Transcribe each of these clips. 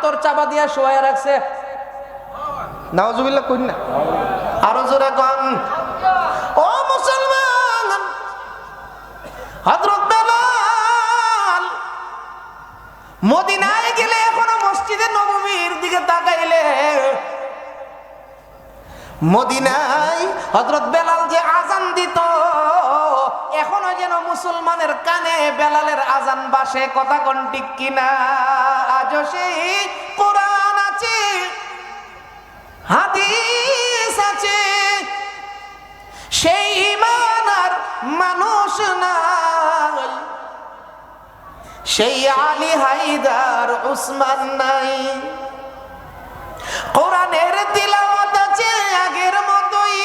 পাথর চাপা দিয়া শোয়া রাখছে। কই না। আরও ও মুসলমান, হযরত মদিনায় গেলে এখনও মসজিদে নববীর দিকে তাকাইলে, মদিনায় হযরত বেলাল যে আজান দিত, এখনও যেন মুসলমানের কানে বেলালের আজান বাসে, কথা কোন ঠিক কিনা? সেই কোরআন আছে, হাদিস আছে। সেই ইমান মানুষ নাই, সেই আলী হায়দার উসমান নাই। কোরআনের তিলাওয়াত আছে আগের মতোই,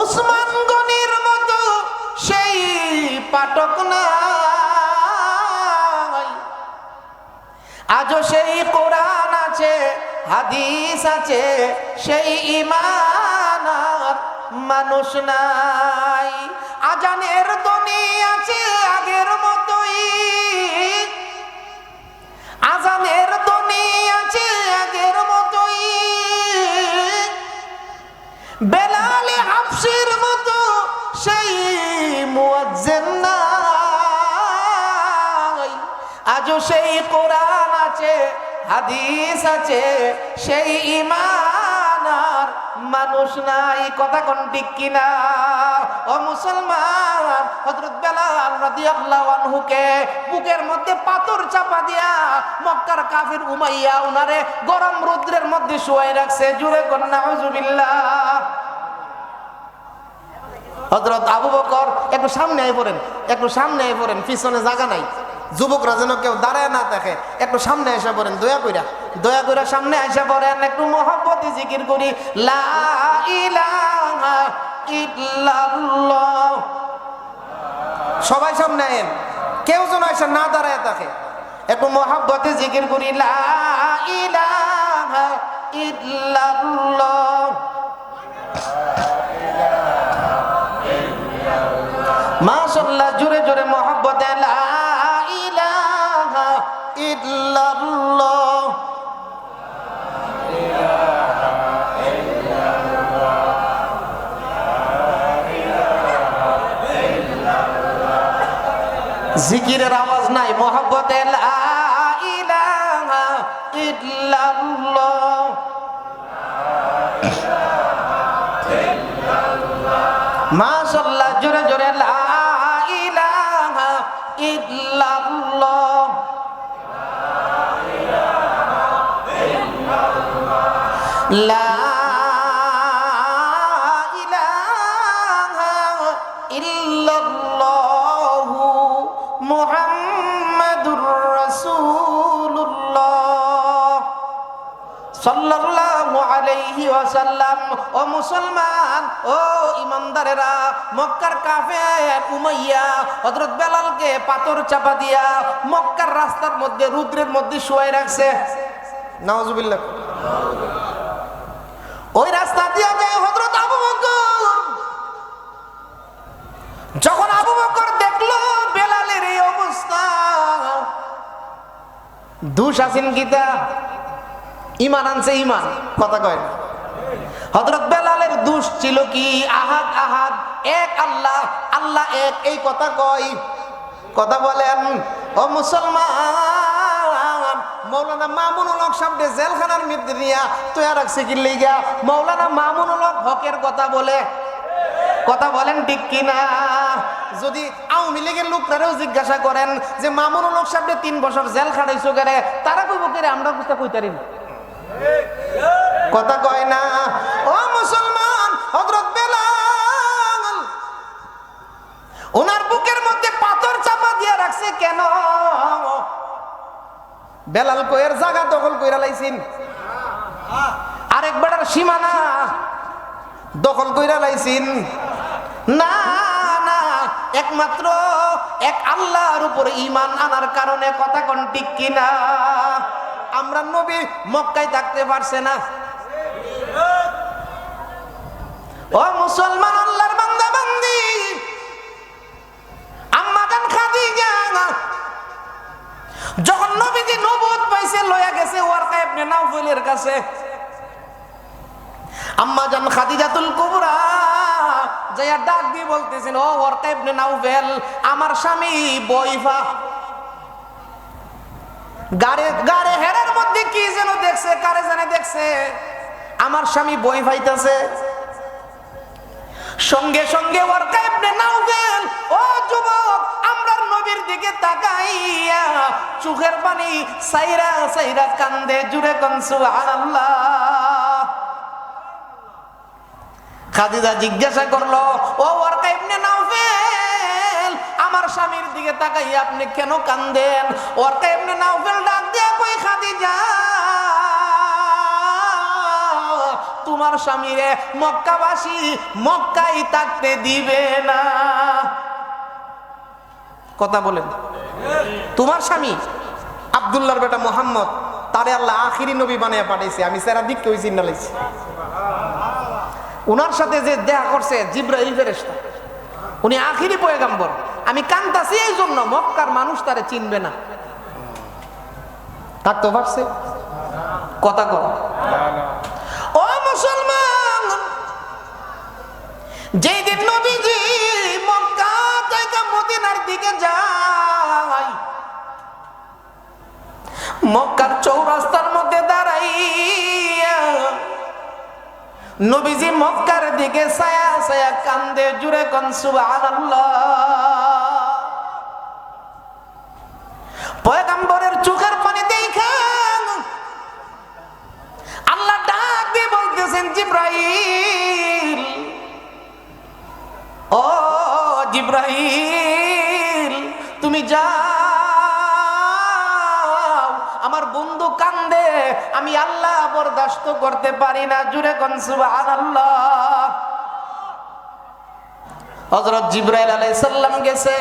উসমান গনির মতো সেই পাঠক নাই। সেই কোরআন আছে হাদিস আছে সেই ইমান মানুষ নাই। আজানের দনি আছে আগের মতোই আজও সেই কোরআন আছে, হাদিস আছে, সেই ইমান মানুষ নাই, কথা কোন ঠিক কিনা? ও মুসলমান, হযরত বেলাল রাদিয়াল্লাহু আনহুকে বুকের মধ্যে পাথর চাপা দিয়া মক্কার কাফির উমাইয়া উনারে গরম রৌদ্রের মধ্যে শুয়াই রাখছে, জুড়ে কোন নাউজুবিল্লাহ। হজরত আবু বকর, একটু সামনে আই পড়েন, একটু সামনে আই পড়েন, পিছনে জায়গা নাই। যুবকরা যেন কেউ দাঁড়ায় না দেখে, একটু সামনে এসে পড়েন, দয়া কইরা। দয়া কইরা সামনে এসে পড়েন, একটু মহব্বতি জিকির করি। লা সবাই সামনে আইন। কেউ যেন এসে না দাঁড়ায় থাকে একটু মহাব্বতে জিকির করি। লা মাশাল্লাহ জোরে জোরে মহব্বতে লা জিকিরের আওয়াজ নাই ইল্লাল্লাহ। মাশাল্লাহ লা ওয়াসাল্লাম, ও মুসলমান, ও মক্কার উমাইয়া পাথর চাপা দিয়া মক্কার রাস্তার মধ্যে, রুদ্রের মধ্যে শুয়াই রাখছে। ওই রাস্তা যখন আবু বকর দেখল বেলালের এই অবস্থা দুষ আছেন গীতা ইমান আনছে ইমান, কথা কয় হজরত বেলালের দোষ ছিল কি? আহাদ আহাদ, এক আল্লাহ আল্লাহ এক, এই কথা কয়। কথা বলেন, ও মুসলমান, মৌলানা মামুনুল হক সামনে জেলখানার মধ্যে নিয়া তৈরি রাখছে কি লিগা? মৌলানা মামুনুল হক হকের কথা বলে। কথা বলেন ঠিক কিনা? যদি আওয়ামী লীগের লোকরাও জিজ্ঞাসা করেন যে, মামুনুল হক সামনে তিন বছর জেল খাটাইছো কেরে তারা কইব, কেরে, আমরা বুঝতে কইতারি না। কথা কয় না। ও মুসলমান, হযরত বেলাল ওনার বুকের মধ্যে পাথর চাপা দিয়ে রাখছে কেন? বেলাল কয়ের জায়গা দখল কইরা লাইছিন। আরেক বেটার সীমানা দখল কইরা লাইছিন। না না, একমাত্র এক আল্লাহর উপর ইমান আনার কারণে কথা কোন ঠিক কিনা? আমরা নবী মক্কায় থাকতে পারছে না। ও মুসলমান আল্লাহর বান্দা বান্দি। আম্মা জান খাদিজা। যখন নবীজি নবুয়ত পাইছে লয়া গেছে ওয়ারকা ইবনে নাউফলের কাছে। আম্মা জান খাদিজাতুল কুবরা যাইয়া ডাক দিয়ে বলতেছেন ও ওয়ারকা ইবনে নাউফেল আমার স্বামী বইফা। আমার স্বামী বই ফাইতাছে সঙ্গে সঙ্গে ইবনে নাউফেল ও যুবক নবীর দিকে তাকাইয়া চোখের পানি সাইরা সাইরা কান্দে জুড়ে কোন সুবহানাল্লাহ খাদিজা জিজ্ঞাসা করল, ও ওয়ারকা ইবনে নাউফেল আমার স্বামীর দিকে তাকাইয়া আপনি কেন কান্দেন? ওয়ারকা ইবনে নাউফেল ডাক দিয়ে কই খাদিজা? তোমার স্বামীরে মক্কাবাসী মক্কাই থাকতে দিবে না। কথা বলেন। তোমার স্বামী আব্দুল্লাহর বেটা মোহাম্মদ, তারে আল্লাহ আখিরি নবী বানিয়ে পাঠাইছে। আমি সেরা দিক কই চিন্তা লাইছি। উনার সাথে যে দেখা করছে জিব্রাইল ফেরেশতা, উনি আখিরি পয়গাম্বর। আমি কান্তাছি এই জন্য মক্কার মানুষ তারে চিনবে না। থাকতে পারছে কথা কর ও মুসলমান যেই দিন নবীজি মক্কা দিকে যায়, মক্কার চৌরাস্তার মধ্যে দাঁড়াইয়া নবীজি মক্কার দিকে ছায়া ছায়া কান্দে, জুড়ে কন, সুবহানাল্লাহ। পয়গাম্বরের চোখের পানি দেখেন। আল্লাহ ডাক দিয়ে বলতেছেন, জিব্রাইল, ও জিব্রাইল, তুমি যাও। আমার বন্ধু কান্দে, আমি আল্লাহ বরদাস্ত করতে পারি না। জুড়ে কোন সুবহানাল্লাহ। হযরত জিব্রাইল আলাইহিস সালাম গেছে।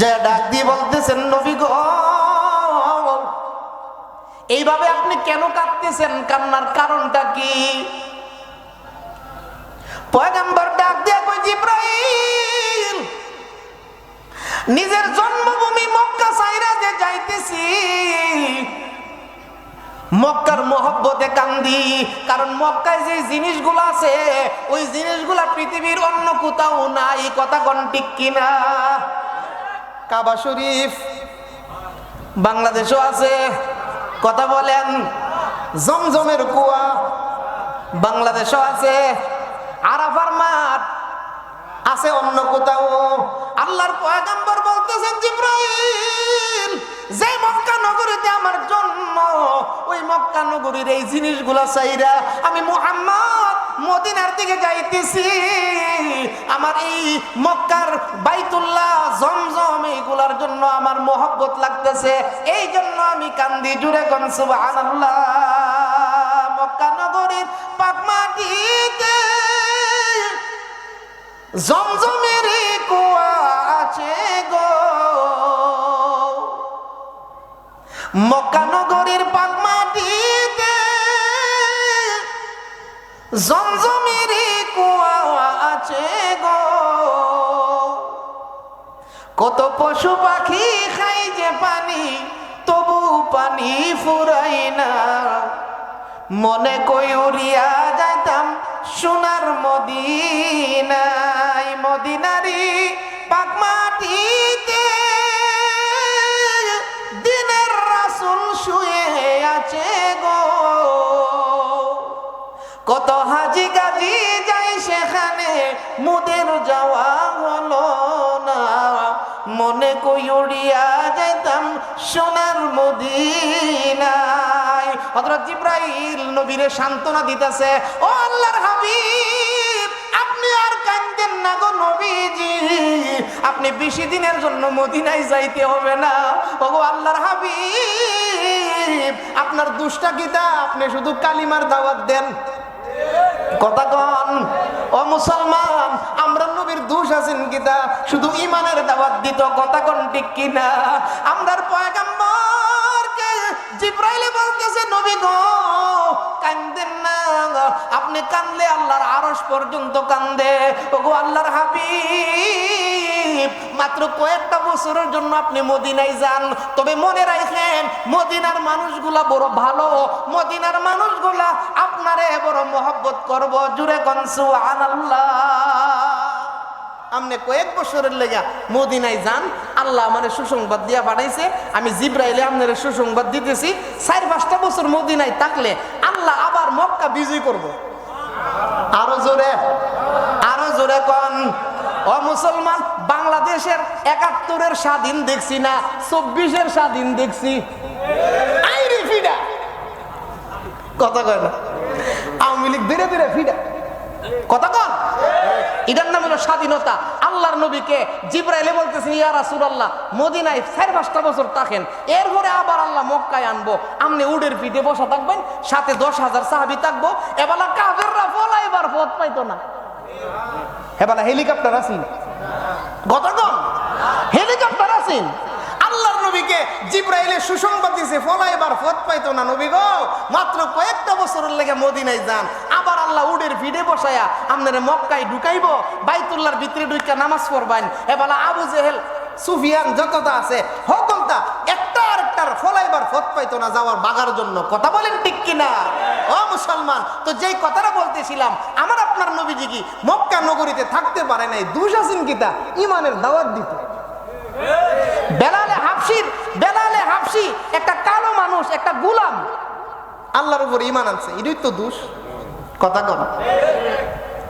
যা ডাক দিয়ে বলতেছেন, নবী গো, এইভাবে আপনি কেন কাঁদতেছেন? কান্নার কারণটা কি? পয়গাম্বর ডাক দিয়ে কই জিব্রাইল, নিজের জন্মভূমি মক্কা সাইরা যে যাইতেছি, মক্কার মহব্বতে কান্দি। কারণ মক্কায় যে জিনিসগুলো আছে, ওই জিনিসগুলা পৃথিবীর অন্য কোথাও নাই। কথা ঠিক কিনা? কাবা শরীফ। বাংলাদেশও আছে। কথা বলেন, জমজমের কুয়া। বাংলাদেশও আছে। আরাফার মাঠ আছে অন্য কোথাও। আল্লাহর পয়গাম্বর বলতেছেন, জিব্রাইল, যে মক্কা নগরীতে আমার জন্ম, ওই মক্কা নগরীর এই জিনিসগুলা চাইরা আমি মুহাম্মদ মদিনার দিকে যাইতেছি। আমার এই মক্কার বাইতুল্লাহ জমজম এইগুলার জন্য আমার মহব্বত লাগতেছে। এই জন্য আমি কান্দি জুড়ে গন, সুবহানাল্লাহ। মক্কা নগরীর পাক মাটিতে জমজমের কুয়া আছে গো। মক্কানগরীর পাক মাটিতে জমজমের কুয়া আছে গো। কত পশু পাখি খাই যে পানি, তবু পানি ফুরাই না। মনে কই উড়িয়া যাইতাম সোনার মদিনাই মদিনারি যাওয়া হলো না মনে কই উড়িয়া যাইতাম সোনার মদিনায়। হযরত জিব্রাইল নবীরে সান্ত্বনা দিতেছে, ও আল্লাহর হাবিব, আপনি আর কান্দেন না গো নবীজি। আপনি বেশি দিনের জন্য মদিনায় যাইতে হবে না। ও গো আল্লাহর হাবিব, আপনার দুষ্টা গীতা, আপনি শুধু কালিমার দাওয়াত দেন। কথা কন ও মুসলমান, আমরা নবীর দোষ আছেন কিনা শুধু ইমানের দাওয়াত দিত কথা কন ঠিক কিনা আমরার পয়গাম্বরকে জিব্রাইলে বলতেছে, নবী গো, কান্দেন না আপনি কান্দলে আল্লাহর আরশ পর্যন্ত কান্দে। ওগো আল্লাহর গরিব মাত্র কয়েকটা বছরের জন্য আপনি মদিনায় যান। তবে মনে রাখেন, মদিনার মানুষগুলা বড় ভালো। মদিনার মানুষগুলা আপনারে বড় মহব্বত করব। জুড়ে কনসু আনাল্লাহ আপনি কয়েক বছরের লেগা মদিনায় যান। আল্লাহ আমার সুসংবাদ দিয়া পাঠাইছে আমি জিব্রাইলে আপনার সুসংবাদ দিতেছি। চার পাঁচটা বছর মদিনায় থাকলে আল্লাহ আবার মক্কা বিজয় করব। আরও জোরে আরও জোরে কন। ও মুসলমান বাংলাদেশের একাত্তরের স্বাধীন দেখছি না, চব্বিশের স্বাধীন দেখছি। কথা কয় না। আওয়ামী লীগ ধীরে ধীরে ফিডা। কথা কন এটার নাম হলো স্বাধীনতা। আল্লাহর নবীকে জিব্রাইলে বলতেছেন ইয়া রাসূলুল্লাহ, মদিনায় চার পাঁচটা বছর থাকেন। এরপরে আবার আল্লাহ মক্কায় আনব। আপনি উডের পিঠে বসা থাকবেন, সাথে দশ হাজার সাহাবি থাকব। এবেলা কাফেররা ফলাইবার পথ পাইতো না। এবেলা হেলিকপ্টার আছি কতক্ষণ হেলিকপ্টার আছেন। আল্লাহর নবীকে সুসংবাদ ফলাইবার পথ পাইতো না নবী গো। মাত্র কয়েকটা বছরের লেগে মদিনায় যান। আবার আল্লাহ উডের ভিড়ে বসায়া মক্কায় ঢুকাইবো ভিতরে ঢুকা নামাজ পড়বেন এবেলা আবু জেহেল, সুফিয়ান যতটা আছে, সকলটা একটা আরেকটার ফলাইবার পথ পাইতো না যাওয়ার বাগার জন্য। কথা বলেন ঠিক কিনা? ও মুসলমান, তো যেই কথাটা বলতেছিলাম, আমার আপনার নবীজি কি মক্কা নগরীতে থাকতে পারে নাই? দুশাসিন কিতা ইমানের দাওয়াত দিত। বেলালে হাফসির, বেলালে হাফসি, একটা কালো মানুষ, একটা গুলাম। আল্লাহর উপর ইমান আনছে, এটাই তো দোষ। কথা কর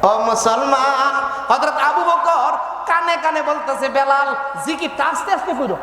ও মুসলমান, হযরত আবু বকর কানে কানে বলতেছে, বেলাল, জিকিরটা আস্তে আস্তে করো